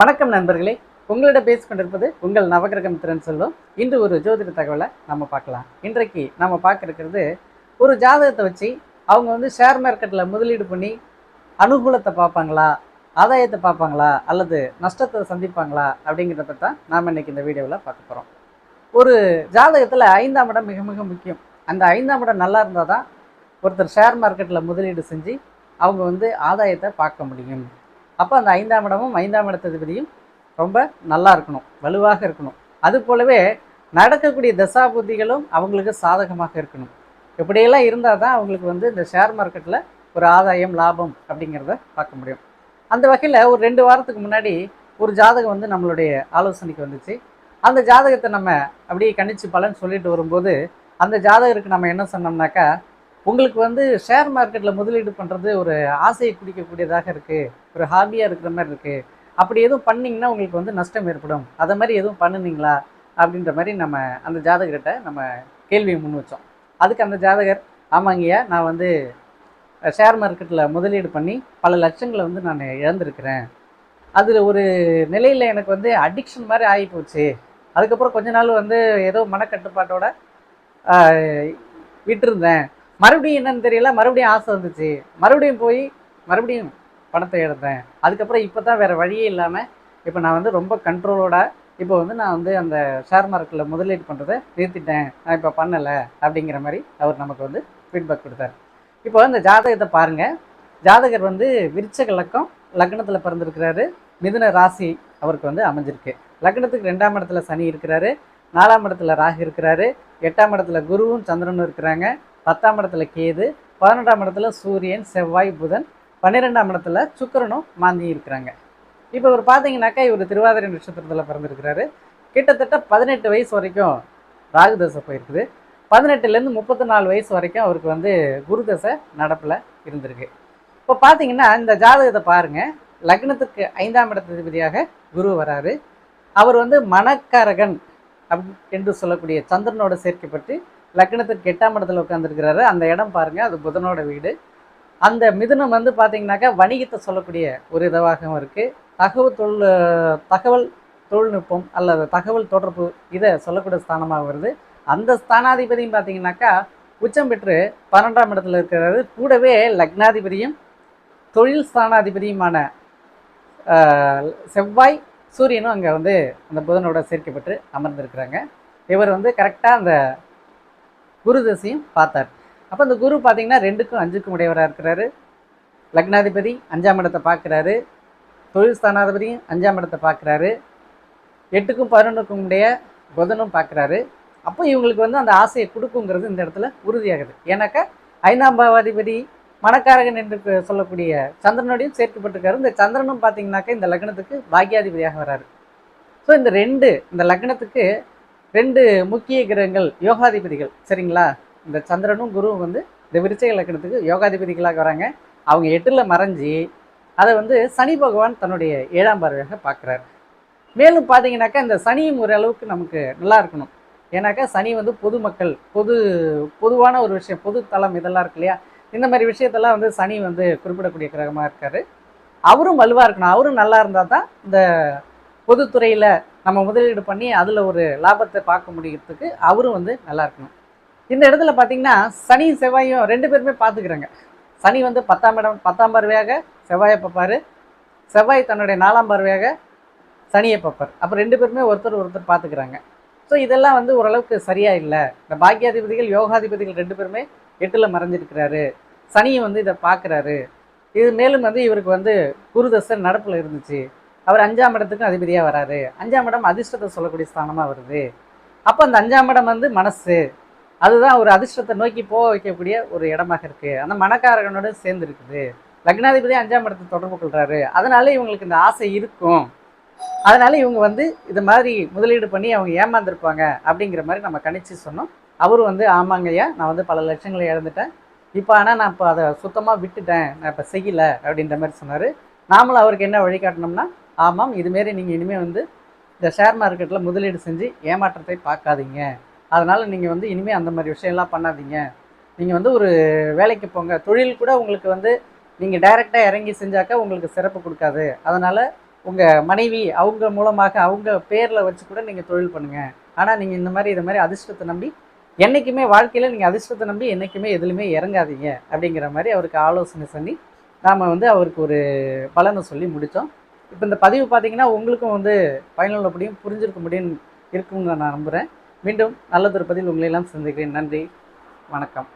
வணக்கம் நண்பர்களே. உங்களிடம் பேசிக் கொண்டிருப்பது உங்கள் நவகிரகம் திறன் செல்வம். இன்று ஒரு ஜோதிட தகவலை நம்ம பார்க்கலாம். இன்றைக்கு நம்ம பார்க்க இருக்கிறது ஒரு ஜாதகத்தை வச்சு அவங்க வந்து ஷேர் மார்க்கெட்டில் முதலீடு பண்ணி அனுகூலத்தை பார்ப்பாங்களா? ஆதாயத்தை பார்ப்பாங்களா? அல்லது நஷ்டத்தை சந்திப்பாங்களா? அப்படிங்கிறத பற்றி தான் நாம் இன்னைக்கு இந்த வீடியோவில் பார்க்க போகிறோம் ஒரு ஜாதகத்தில் ஐந்தாம் இடம் மிக மிக முக்கியம். அந்த ஐந்தாம் இடம் நல்லா இருந்தால் தான் ஒருத்தர் ஷேர் மார்க்கெட்டில் முதலீடு செஞ்சு அவங்க வந்து ஆதாயத்தை பார்க்க முடியும். அப்போ அந்த ஐந்தாம் இடமும் ஐந்தாம் இடத்ததிபதியும் ரொம்ப நல்லா இருக்கணும் வலுவாக இருக்கணும். அது போலவே நடக்கக்கூடிய தசாபுத்திகளும் அவங்களுக்கு சாதகமாக இருக்கணும். இப்படியெல்லாம் இருந்தால் தான் அவங்களுக்கு வந்து இந்த ஷேர் மார்க்கெட்டில் ஒரு ஆதாயம் லாபம் அப்படிங்கிறத பார்க்க முடியும். அந்த வகையில் ஒரு ரெண்டு வாரத்துக்கு முன்னாடி ஒரு ஜாதகம் வந்து நம்மளுடைய ஆலோசனைக்கு வந்துச்சு. அந்த ஜாதகத்தை நம்ம அப்படியே கணிச்சு பலன் சொல்லிட்டு வரும்போது அந்த ஜாதகருக்கு நம்ம என்ன சொன்னோம்னாக்கா உங்களுக்கு வந்து ஷேர் மார்க்கெட்டில் முதலீடு பண்ணுறது ஒரு ஆசையை குடிக்கக்கூடியதாக இருக்குது ஒரு ஹாபியாக இருக்கிற மாதிரி இருக்குது அப்படி எதுவும் பண்ணிங்கன்னா உங்களுக்கு வந்து நஷ்டம் ஏற்படும். அதை மாதிரி எதுவும் பண்ணுனீங்களா? அப்படின்ற மாதிரி நம்ம அந்த ஜாதகர்கிட்ட நம்ம கேள்வியை முன் வச்சோம். அதுக்கு அந்த ஜாதகர் ஆமாங்கய்யா நான் வந்து ஷேர் மார்க்கெட்டில் முதலீடு பண்ணி பல லட்சங்களை வந்து நான் இழந்திருக்கிறேன். அதில் ஒரு நிலையில் எனக்கு வந்து அடிக்ஷன் மாதிரி ஆகி போச்சு அதுக்கப்புறம் கொஞ்ச நாள் வந்து ஏதோ மனக்கட்டுப்பாட்டோட விட்டுருந்தேன். மறுபடியும் என்னன்னு தெரியல மறுபடியும் ஆசை வந்துச்சு. மறுபடியும் போய் மறுபடியும் பணத்தை எடுத்தேன். அதுக்கப்புறம் இப்போ தான் வேறு வழியே இல்லாமல் இப்போ நான் வந்து ரொம்ப கண்ட்ரோலோட இப்போ வந்து நான் வந்து அந்த ஷேர் மார்க்கெட்டில் முதலீடு பண்ணுறதை நிறுத்திட்டேன். நான் இப்போ பண்ணலை அப்படிங்கிற மாதிரி அவர் நமக்கு வந்து ஃபீட்பேக் கொடுத்தார். இப்போ இந்த ஜாதகத்தை பாருங்கள் ஜாதகர் வந்து விருச்சக லக்கம் லக்னத்தில் பிறந்திருக்கிறாரு. மிதுன ராசி அவருக்கு வந்து அமைஞ்சிருக்கு. லக்னத்துக்கு ரெண்டாம் இடத்துல சனி இருக்கிறாரு. நாலாம் இடத்துல ராகு இருக்கிறாரு. எட்டாம் இடத்துல குருவும் சந்திரனும் இருக்கிறாங்க. பத்தாம் இடத்துல கேது பதினெட்டாம் இடத்துல சூரியன் செவ்வாய் புதன் பன்னிரெண்டாம் இடத்துல சுக்கிரனும் மாந்தி இருக்கிறாங்க. இப்போ இவர் பார்த்தீங்கன்னாக்கா இவர் திருவாதிரை நட்சத்திரத்தில் பிறந்திருக்கிறாரு. கிட்டத்தட்ட பதினெட்டு வயசு வரைக்கும் ராகு தசை போயிருக்குது. பதினெட்டுலேருந்து முப்பத்தி நாலு வயசு வரைக்கும் அவருக்கு வந்து குரு தசை நடப்பில் இருந்திருக்கு. இப்போ பார்த்தீங்கன்னா இந்த ஜாதகத்தை பாருங்கள் லக்னத்துக்கு ஐந்தாம் இடத்ததிபதியாக குரு வராரு. அவர் வந்து மணக்காரகன் அப் என்று சொல்லக்கூடிய சந்திரனோட சேர்க்கப்பட்டு லக்னத்துக்கு எட்டாம் இடத்துல உட்காந்துருக்கிறாரு அந்த இடம் பாருங்கள் அது புதனோட வீடு. அந்த மிதுனம் வந்து பார்த்திங்கனாக்கா வணிகத்தை சொல்லக்கூடிய ஒரு இதுவாகவும் இருக்குது தகவல் தொழில் தகவல் தொழில்நுட்பம் அல்லது தகவல் தொடர்பு இதை சொல்லக்கூடிய ஸ்தானமாக வருது. அந்த ஸ்தானாதிபதியும் பார்த்தீங்கன்னாக்கா உச்சம் பெற்று பன்னெண்டாம் இடத்துல இருக்கிறாரு. கூடவே லக்னாதிபதியும் தொழில் ஸ்தானாதிபதியுமான செவ்வாய் சூரியனும் அங்கே வந்து அந்த புதனோட சேர்க்கப்பட்டு அமர்ந்திருக்கிறாங்க. இவர் வந்து கரெக்டாக அந்த குரு தசையும் பார்த்தார். அப்போ இந்த குரு பார்த்தீங்கன்னா ரெண்டுக்கும் அஞ்சுக்கும் உடையவராக இருக்கிறாரு. லக்னாதிபதி அஞ்சாம் இடத்தை பார்க்குறாரு. தொழில் ஸ்தானாதிபதியும் அஞ்சாம் இடத்தை பார்க்குறாரு. எட்டுக்கும் பதினொன்றுக்கும் உடைய புதனும் பார்க்குறாரு. அப்போ இவங்களுக்கு வந்து அந்த ஆசையை கொடுக்குங்கிறது இந்த இடத்துல உறுதியாகுது. ஏன்னாக்கா ஐந்தாம் பாவாதிபதி மணக்காரகன் என்று சொல்லக்கூடிய சந்திரனோடையும் சேர்க்கப்பட்டிருக்காரு. இந்த சந்திரனும் பார்த்தீங்கன்னாக்கா இந்த லக்னத்துக்கு பாக்கியாதிபதியாக வராரு. ஸோ இந்த ரெண்டு இந்த லக்னத்துக்கு ரெண்டு முக்கிய கிரகங்கள் யோகாதிபதிகள். சரிங்களா? இந்த சந்திரனும் குருவும் வந்து இந்த விருச்சக இலக்கணத்துக்கு யோகாதிபதிகளாக வராங்க. அவங்க எட்டில் மறைஞ்சி அதை வந்து சனி பகவான் தன்னுடைய ஏழாம் பார்வையாக பார்க்குறாரு. மேலும் பார்த்தீங்கன்னாக்கா இந்த சனியும் ஓரளவுக்கு அளவுக்கு நமக்கு நல்லா இருக்கணும். ஏன்னாக்கா சனி வந்து பொதுமக்கள் பொது பொதுவான ஒரு விஷயம் பொது தளம் இதெல்லாம் இருக்கு இல்லையா? இந்த மாதிரி விஷயத்தெல்லாம் வந்து சனி வந்து குறிப்பிடக்கூடிய கிரகமாக இருக்காரு. அவரும் வலுவாக இருக்கணும். அவரும் நல்லா இருந்தால் தான் இந்த பொதுத்துறையில் நம்ம முதலீடு பண்ணி அதில் ஒரு லாபத்தை பார்க்க முடியறதுக்கு அவரும் வந்து நல்லா இருக்கணும். இந்த இடத்துல பார்த்தீங்கன்னா சனி செவ்வாயும் ரெண்டு பேருமே பார்த்துக்கிறாங்க சனி வந்து பத்தாம் இடம் பத்தாம் பார்வையாக செவ்வாயை பார்ப்பார். செவ்வாய் தன்னுடைய நாலாம் பார்வையாக சனியை பார்ப்பார். அப்போ ரெண்டு பேருமே ஒருத்தர் ஒருத்தர் பார்த்துக்கிறாங்க ஸோ இதெல்லாம் வந்து ஓரளவுக்கு சரியாக இல்லை. இந்த பாக்கியாதிபதிகள் யோகாதிபதிகள் ரெண்டு பேருமே எட்டில் மறைஞ்சிருக்கிறாரு. சனியை வந்து இதை பார்க்குறாரு இது மேலும் வந்து இவருக்கு வந்து குருதசன் நடப்பில் இருந்துச்சு. அவர் அஞ்சாம் இடத்துக்கும் அதிபதியாக வராரு. அஞ்சாம் இடம் அதிர்ஷ்டத்தை சொல்லக்கூடிய ஸ்தானமாக வருது. அப்போ அந்த அஞ்சாம் இடம் வந்து மனசு. அதுதான் ஒரு அதிர்ஷ்டத்தை நோக்கி போக வைக்கக்கூடிய ஒரு இடமாக இருக்குது அந்த மனக்காரகனோட சேர்ந்து இருக்குது. லக்னாதிபதி அஞ்சாம் இடத்தை தொடர்பு கொள்கிறாரு அதனால இவங்களுக்கு இந்த ஆசை இருக்கும். அதனால இவங்க வந்து இது மாதிரி முதலீடு பண்ணி அவங்க ஏமாந்துருப்பாங்க அப்படிங்கிற மாதிரி நம்ம கணிச்சு சொன்னோம். அவரும் வந்து ஆமாங்கய்யா நான் வந்து பல லட்சங்களை இழந்துட்டேன். இப்போ ஆனால் நான் இப்போ அதை சுத்தமாக விட்டுட்டேன். நான் இப்போ செய்யலை. அப்படின்ற மாதிரி சொன்னார். நாமளும் அவருக்கு என்ன வழிகாட்டினோம்னா ஆமாம் இதுமாரி நீங்கள் இனிமேல் வந்து இந்த ஷேர் மார்க்கெட்டில் முதலீடு செஞ்சு ஏமாற்றத்தை பார்க்காதீங்க. அதனால் நீங்கள் வந்து இனிமேல் அந்த மாதிரி விஷயம்லாம் பண்ணாதீங்க. நீங்கள் வந்து ஒரு வேலைக்கு போங்க. தொழில் கூட உங்களுக்கு வந்து நீங்கள் டைரெக்டாக இறங்கி செஞ்சாக்கா உங்களுக்கு சிறப்பு கொடுக்காது. அதனால் உங்கள் மனைவி அவங்க மூலமாக அவங்க பேரில் வச்சு கூட நீங்கள் தொழில் பண்ணுங்கள் ஆனால் நீங்கள் இந்த மாதிரி இது மாதிரி அதிர்ஷ்டத்தை நம்பி என்றைக்குமே வாழ்க்கையில் நீங்கள் அதிர்ஷ்டத்தை நம்பி என்றைக்குமே எதுலையுமே இறங்காதீங்க. அப்படிங்கிற மாதிரி அவருக்கு ஆலோசனை பண்ணி நாம் வந்து அவருக்கு ஒரு பலனை சொல்லி முடித்தோம். இப்போ இந்த பதிவு பார்த்தீங்கன்னா உங்களுக்கும் வந்து பயனுள்ளபடியும் புரிஞ்சிருக்க முடியும் இருக்கும்னு நான் நம்புகிறேன் மீண்டும் நல்லதொரு பதில் உங்களை எல்லாம் சந்திக்கிறேன். நன்றி. வணக்கம்.